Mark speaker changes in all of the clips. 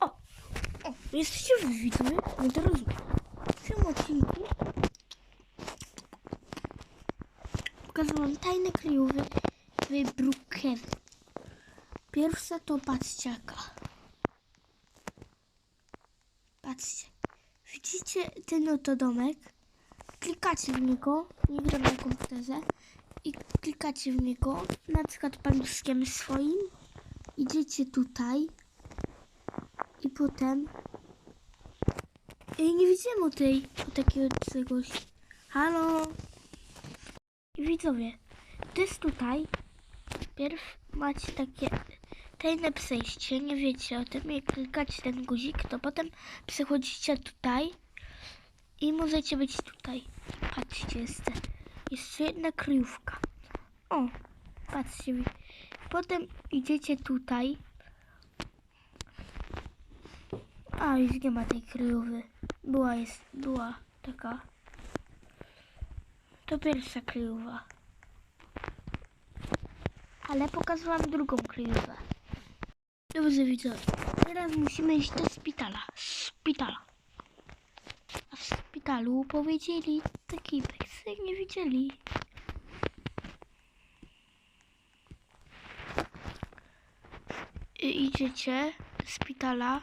Speaker 1: O! O! Jesteście w widzowie? No teraz w tym odcinku pokażę wam tajne kryjówy w Brookhaven. Pierwsza to patrzcie jaka. Patrzcie. Widzicie ten oto domek? Klikacie w niego, nie gram na komputerze, i klikacie w niego, na przykład paluszkiem swoim, idziecie tutaj i potem Ej, nie widzimy tej, o takiego czegoś. Halo? I widzowie, to jest tutaj. Pierw macie takie tajne przejście, nie wiecie o tym, jak klikacie ten guzik, to potem przechodzicie tutaj i możecie być tutaj. Patrzcie, jest jeszcze jedna kryjówka. O, patrzcie. Potem idziecie tutaj. A, już nie ma tej kryjówy. Była, jest, była taka. To pierwsza kryjówa. Ale pokazałam drugą kryjówę. Dobrze widzowie. Teraz musimy iść do szpitala. Szpitala. Szpitalu powiedzieli taki peksy nie widzieli. I idziecie do szpitala.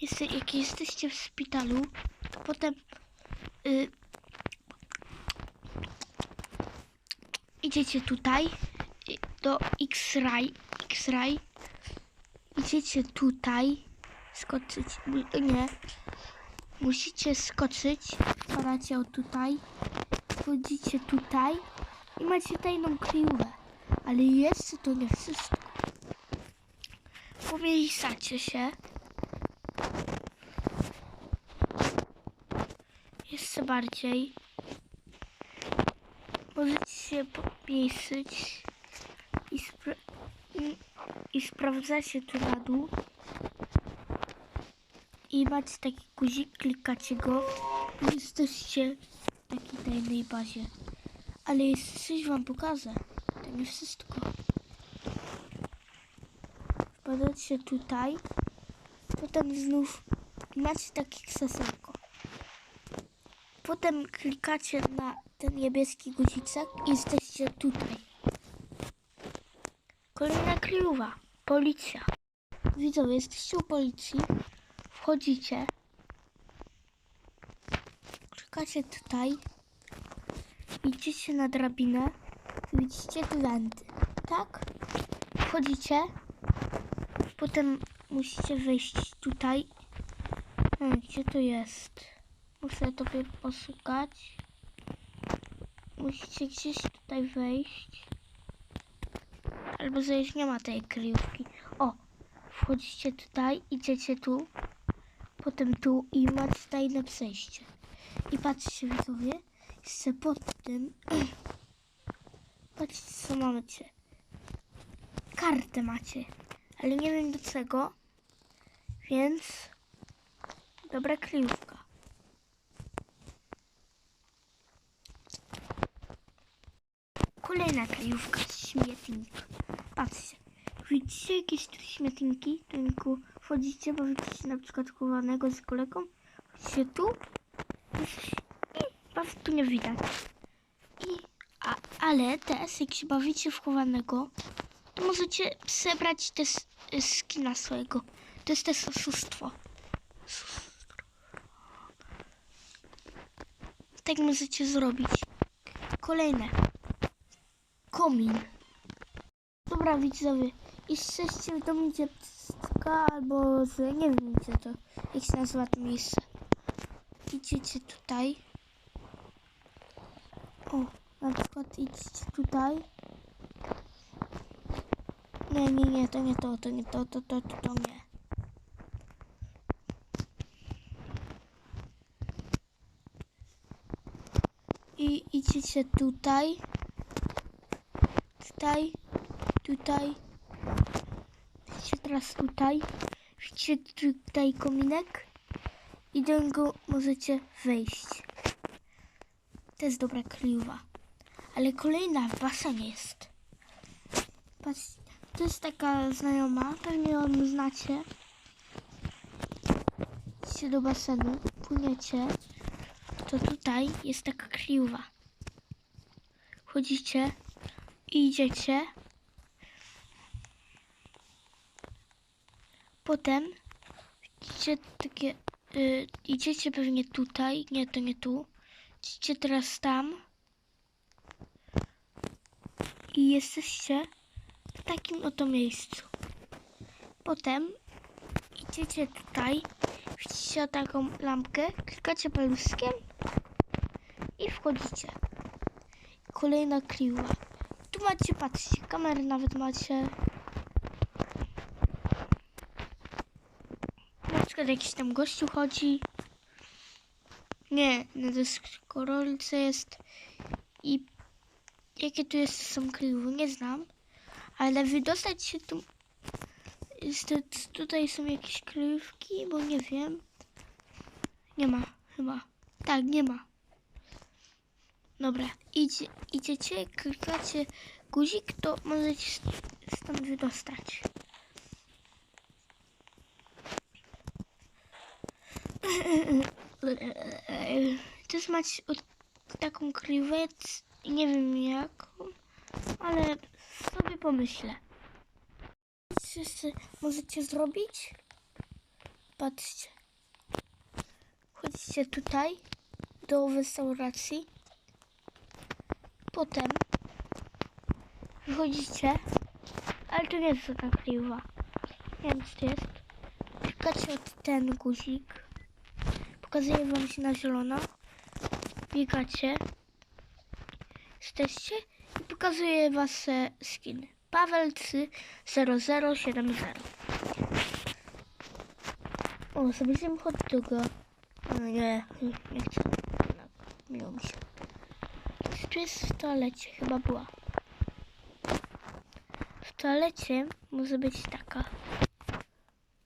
Speaker 1: Jest, jak jesteście w szpitalu, to potem y, idziecie tutaj y, do X-Ray. X-Ray. Idziecie tutaj. Skoczyć. Nie. Musicie skoczyć. Wpadacie o tutaj. Wchodzicie tutaj. I macie tajną kryjówę. Ale jeszcze to nie wszystko. Powiejsacie się. Jeszcze bardziej. Możecie się powiesić i, spra i sprawdzacie tu na dół. I macie taki guzik, klikacie go i jesteście w takiej tajnej bazie. Ale jeszcze coś wam pokażę. To nie wszystko. Wpadacie tutaj. Potem znów macie takie krzesełko. Potem klikacie na ten niebieski guziczek i jesteście tutaj. Kolejna kryjówa. Policja. Widzowie, jesteście u policji. Wchodzicie. Klikacie tutaj. Idziecie na drabinę. Widzicie wenty. Tak? Wchodzicie. Potem musicie wejść tutaj. Hmm, gdzie to jest? Muszę to pierw poszukać. Musicie gdzieś tutaj wejść. Albo że już nie ma tej kryjówki. O! Wchodzicie tutaj, idziecie tu. Potem tu i macie tajne przejście. I patrzcie widzowie. Jeszcze pod tym. Patrzcie co macie. Kartę macie. Ale nie wiem do czego. Więc... Dobra kryjówka. Kolejna kryjówka, śmietnik. Patrzcie, widzicie jakieś tu śmietniki? Tu wchodzicie, bo widzicie na przykład chowanego z kolegą. Wchodzicie tu i was tu nie widać. I, a, ale też, jak się bawicie w chowanego, to możecie zebrać też y, skina swojego. To jest też oszustwo. Tak możecie zrobić. Kolejne komin. Dobra widzowie, jesteście w domu dziecka albo z, nie wiem co to, jak się nazywa to miejsce. Idziecie tutaj. O, na przykład idźcie tutaj. Nie, nie, nie, to nie to, to nie to, to, to, to, to nie. I idziecie tutaj tutaj, tutaj. Widzicie teraz tutaj. Widzicie tutaj kominek. I do niego możecie wejść. To jest dobra kryjowa. ale kolejna w basenie jest. Patrz, to jest taka znajoma, pewnie ją znacie. Idźcie do basenu, płyniecie, to tutaj jest taka kryjowa. Chodzicie i idziecie. Potem idziecie takie, y, idziecie pewnie tutaj, nie to nie tu. Idziecie teraz tam i jesteście w takim oto miejscu. Potem idziecie tutaj, widzicie taką lampkę, klikacie paluszkiem i wchodzicie. Kolejna kliwa. Tu macie, patrzcie, kamery nawet macie. Przykład jakiś tam gościu chodzi. Nie, na deskorolce jest i jakie tu jest, są kryjówki, nie znam. Ale wydostać się tu... Jest, tutaj są jakieś kryjówki, bo nie wiem. Nie ma, chyba. Tak, nie ma. Dobra, idzie, idziecie, klikacie guzik, to możecie st- stąd wydostać. Też macie taką krywet, nie wiem jaką, ale sobie pomyślę. Jeszcze możecie zrobić? Patrzcie. Chodzicie tutaj do restauracji. Potem wychodzicie, ale to nie jest taka kryjowa. Nie wiem, co to jest. Klikacie od ten guzik. Pokazuje wam się na zielono. Biegacie. Jesteście i pokazuje was skin. Paweł 3 0070. O, zjem hot doga. O, nie, nie chcę. Miło mi się. Tu jest w toalecie, chyba była. W toalecie może być taka.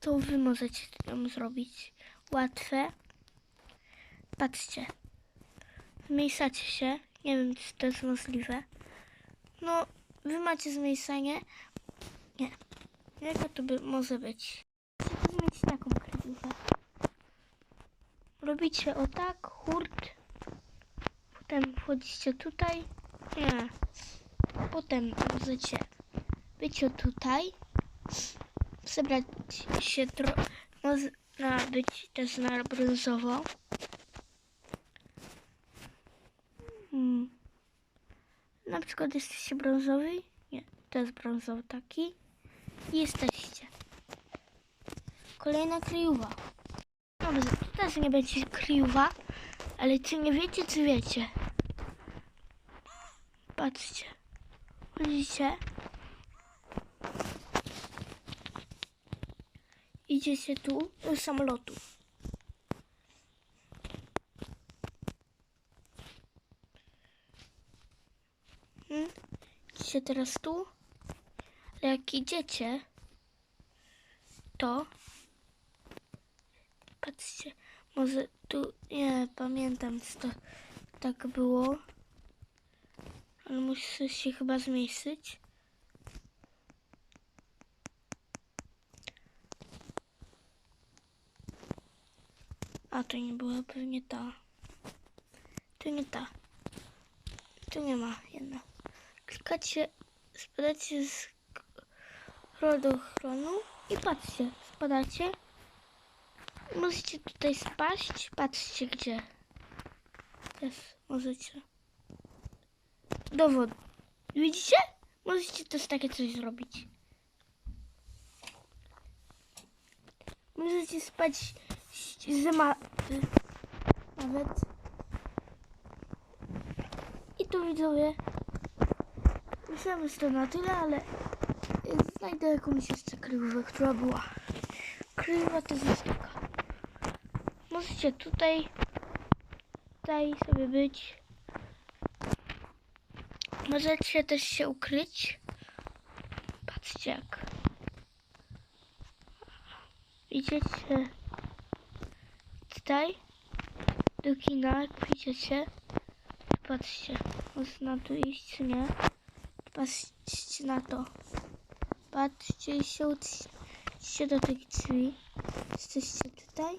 Speaker 1: To wy możecie ją zrobić. Łatwe. Patrzcie. Zmniejszacie się. Nie wiem, czy to jest możliwe. No, wy macie zmniejszenie. Nie. Jaka to by może być? Chcecie zmienić taką kryjówkę. Robicie o tak, hurt. Potem wchodzicie tutaj. Nie. Potem możecie być o tutaj. Zebrać się tro... Można być też na brązowo. Hmm. Na przykład jesteście brązowy. Nie, to jest brązowy taki. Jesteście. Kolejna kryjówa. Dobrze, też nie będzie kryjówa, ale czy nie wiecie, czy wiecie? Patrzcie. Widzicie? Idziecie tu do samolotu. Hmm? Teraz tu. Ale jak idziecie, to patrzcie, może tu, nie pamiętam co to tak było, ale muszę się chyba zmieścić. A to nie była pewnie ta. To nie ta. Tu nie ma jedna. Klikacie, spadacie z rodochronu i patrzcie, spadacie. Możecie tutaj spaść. Patrzcie gdzie. Jest, możecie. Do wody. Widzicie? Możecie też takie coś zrobić. Możecie spać zima nawet. I tu widzowie. Myślałem, że to na tyle, ale znajdę jakąś jeszcze kryjówkę, która była. Kryjowa to jest taka. Możecie tutaj, tutaj sobie być. Możecie też się ukryć. Patrzcie jak. Idziecie tutaj do kina, jak. Patrzcie. Można tu iść, czy nie? Patrzcie na to. Patrzcie i się uciście do tych drzwi. Jesteście tutaj.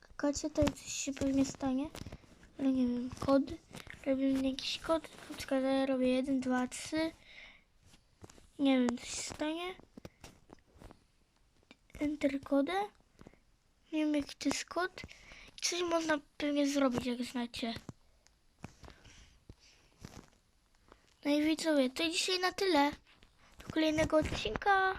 Speaker 1: Klikacie, to coś się pewnie stanie. Ale nie wiem, kod. Robimy jakiś kod. Przykład ja robię 1, 2, 3. Nie wiem, coś się stanie. Enter kodę. Nie wiem, jaki to jest kod. Coś można pewnie zrobić, jak znacie. No i widzowie, to dzisiaj na tyle. Do kolejnego odcinka.